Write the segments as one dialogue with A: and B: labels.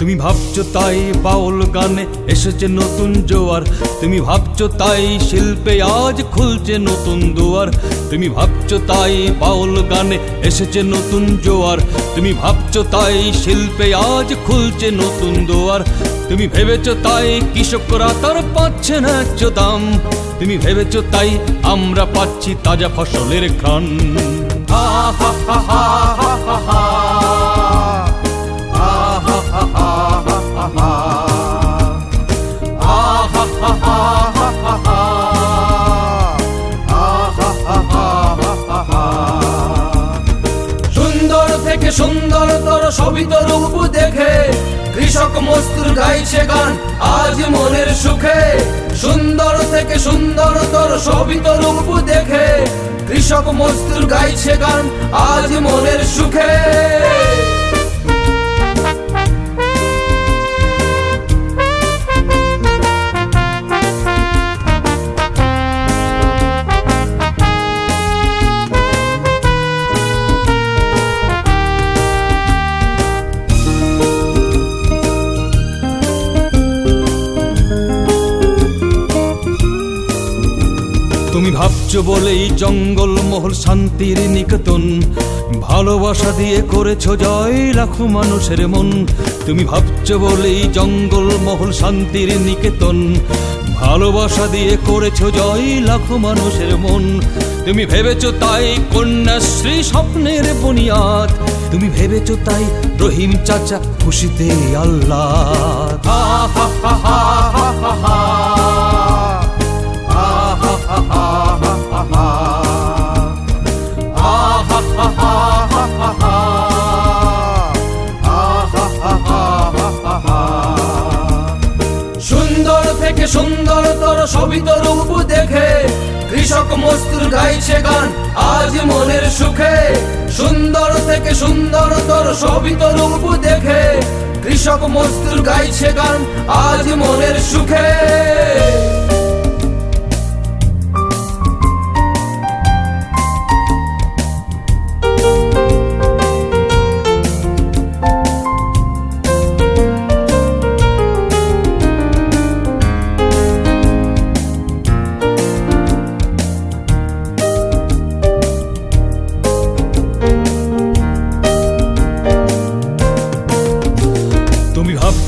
A: তুমি ভাবছ তাই বাউল গানে এসেছে নতুন জোয়ার। তুমি ভাবছ তাই শিল্পে আজ খুলছে নতুন দুয়ার। তুমি ভাবছ তাই বাউল গানে এসেছে নতুন জোয়ার। তুমি ভাবছ তাই শিল্পে আজ খুলছে নতুন দুয়ার। তুমি ভেবেছো তাই কৃষকরা তার পাচ্ছে না ন্যায্য দাম। তুমি ভেবেছো তাই আমরা পাচ্ছি তাজা ফসলের ঘ্রাণ। হা হা হা হা হা হা।
B: সুন্দরতর সবিত রূপ দেখে কৃষক মস্তুর গাইছে গান, আজ মনের সুখে। সুন্দর থেকে সুন্দর তোর সবিত রূপ দেখে কৃষক মস্তুর গাইছে গান, আজ মনের সুখে।
A: তুমি ভাবছ বলেই জঙ্গল মহল শান্তির নিকেতন। ভালোবাসা দিয়ে করেছ জয় লাখো মানুষের মন। তুমি ভাবছ বলেই জঙ্গল মহল শান্তির নিকেতন। ভালোবাসা দিয়ে করেছ জয় লাখো মানুষের মন। তুমি ভেবেছো তাই কন্যাশ্রী স্বপ্নের বুনিয়াদ। তুমি ভেবেছো তাই রহিম চাচা খুশিতে আল্লাহ হা হা হা।
B: সুন্দর তোর সুন্দরতর সবই তো রূপ দেখে কৃষক মস্তুর গাইছে গান, আজ মনের সুখে। সুন্দর থেকে সুন্দর তোর সবিত রূপ দেখে কৃষক মস্তুর গাইছে গান, আজ মনের সুখে।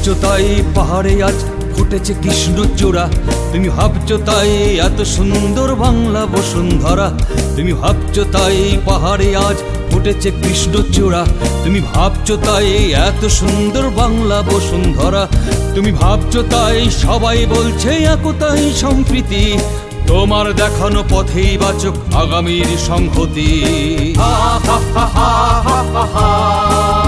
A: তাই পাহাড়ে আজ ফুটেছে কৃষ্ণচূড়া তুমি ভাবছ তাই এত সুন্দর বাংলা বসুন্ধরা। তুমি ভাবছ তাই পাহাড়ে আজ ফুটেছে কৃষ্ণচূড়া তুমি ভাবছ তাই এত সুন্দর বাংলা বসুন্ধরা। তুমি ভাবছ তাই সবাই বলছে একতাই সম্প্রীতি। তোমার দেখানো পথেই বাচক আগামীর সংহতি। হা হা হা হা হা।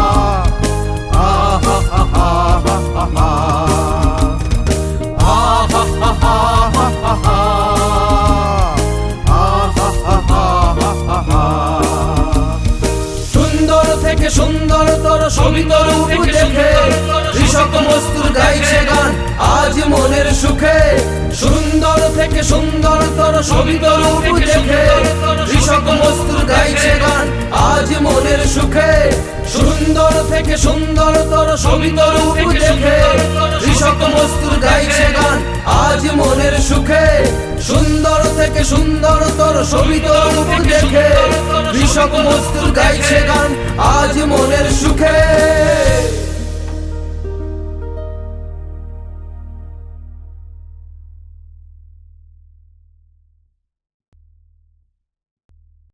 B: সুখে সুন্দর থেকে সুন্দরতর সবই তো রূপ দেখে কৃষক মস্তুর গাইছে গান আজ মনের সুখে সুন্দর থেকে সুন্দরতর সবই তো রূপ দেখে কৃষক মস্তুর গাইছে গান আজ মনের সুখে সুন্দর থেকে সুন্দরতর সবই তো রূপ দেখে কৃষক মস্তুর গাইছে গান আজ মনের সুখে।